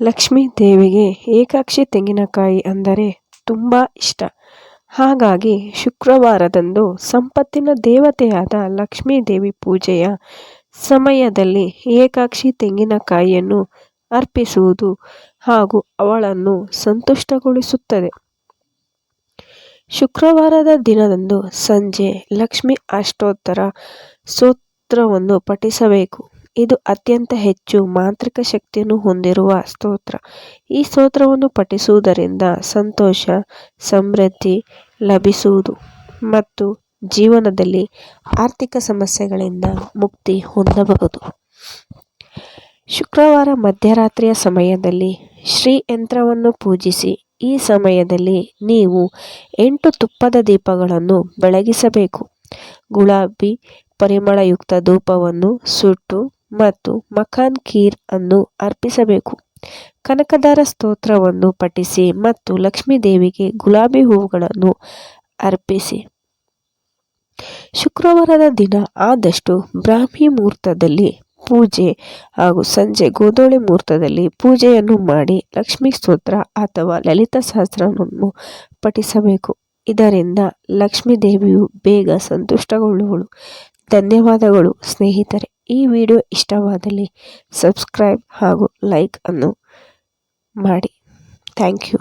ಲಕ್ಷ್ಮೀ ದೇವಿಗೆ ಏಕಾಕ್ಷಿ ತೆಂಗಿನಕಾಯಿ ಅಂದರೆ ತುಂಬ ಇಷ್ಟ. ಹಾಗಾಗಿ ಶುಕ್ರವಾರದಂದು ಸಂಪತ್ತಿನ ದೇವತೆಯಾದ ಲಕ್ಷ್ಮೀ ದೇವಿ ಪೂಜೆಯ ಸಮಯದಲ್ಲಿ ಏಕಾಕ್ಷಿ ತೆಂಗಿನಕಾಯಿಯನ್ನು ಅರ್ಪಿಸುವುದು ಹಾಗೂ ಅವಳನ್ನು ಸಂತುಷ್ಟಗೊಳಿಸುತ್ತದೆ. ಶುಕ್ರವಾರದ ದಿನದಂದು ಸಂಜೆ ಲಕ್ಷ್ಮಿ ಅಷ್ಟೋತ್ತರ ಸೂತ್ರವನ್ನು ಪಠಿಸಬೇಕು. ಇದು ಅತ್ಯಂತ ಹೆಚ್ಚು ಮಾಂತ್ರಿಕ ಶಕ್ತಿಯನ್ನು ಹೊಂದಿರುವ ಸ್ತೋತ್ರ. ಈ ಸ್ತೋತ್ರವನ್ನು ಪಠಿಸುವುದರಿಂದ ಸಂತೋಷ, ಸಮೃದ್ಧಿ ಲಭಿಸುವುದು ಮತ್ತು ಜೀವನದಲ್ಲಿ ಆರ್ಥಿಕ ಸಮಸ್ಯೆಗಳಿಂದ ಮುಕ್ತಿ ಹೊಂದಬಹುದು. ಶುಕ್ರವಾರ ಮಧ್ಯರಾತ್ರಿಯ ಸಮಯದಲ್ಲಿ ಶ್ರೀ ಯಂತ್ರವನ್ನು ಪೂಜಿಸಿ, ಈ ಸಮಯದಲ್ಲಿ ನೀವು ಎಂಟು ತುಪ್ಪದ ದೀಪಗಳನ್ನು ಬೆಳಗಿಸಬೇಕು. ಗುಲಾಬಿ, ಪರಿಮಳಯುಕ್ತ ಧೂಪವನ್ನು ಸುಟ್ಟು ಮತ್ತು ಮಖಾನ್ ಖೀರ್ ಅನ್ನು ಅರ್ಪಿಸಬೇಕು. ಕನಕದಾರ ಸ್ತೋತ್ರವನ್ನು ಪಠಿಸಿ ಮತ್ತು ಲಕ್ಷ್ಮೀ ದೇವಿಗೆ ಗುಲಾಬಿ ಹೂವುಗಳನ್ನು ಅರ್ಪಿಸಿ. ಶುಕ್ರವಾರದ ದಿನ ಆದಷ್ಟು ಬ್ರಾಹ್ಮಿ ಮುಹೂರ್ತದಲ್ಲಿ ಪೂಜೆ ಹಾಗೂ ಸಂಜೆ ಗೋಧೂಳಿ ಮುಹೂರ್ತದಲ್ಲಿ ಪೂಜೆಯನ್ನು ಮಾಡಿ ಲಕ್ಷ್ಮೀ ಸ್ತೋತ್ರ ಅಥವಾ ಲಲಿತ ಸಹಸ್ರವನ್ನು ಪಠಿಸಬೇಕು. ಇದರಿಂದ ಲಕ್ಷ್ಮೀ ದೇವಿಯು ಬೇಗ ಸಂತುಷ್ಟಗೊಳ್ಳುವಳು. ಧನ್ಯವಾದಗಳು ಸ್ನೇಹಿತರೆ. ಈ ವಿಡಿಯೋ ಇಷ್ಟವಾದಲ್ಲಿ ಸಬ್ಸ್ಕ್ರೈಬ್ ಹಾಗೂ ಲೈಕ್ ಅನ್ನು ಮಾಡಿ. Thank you.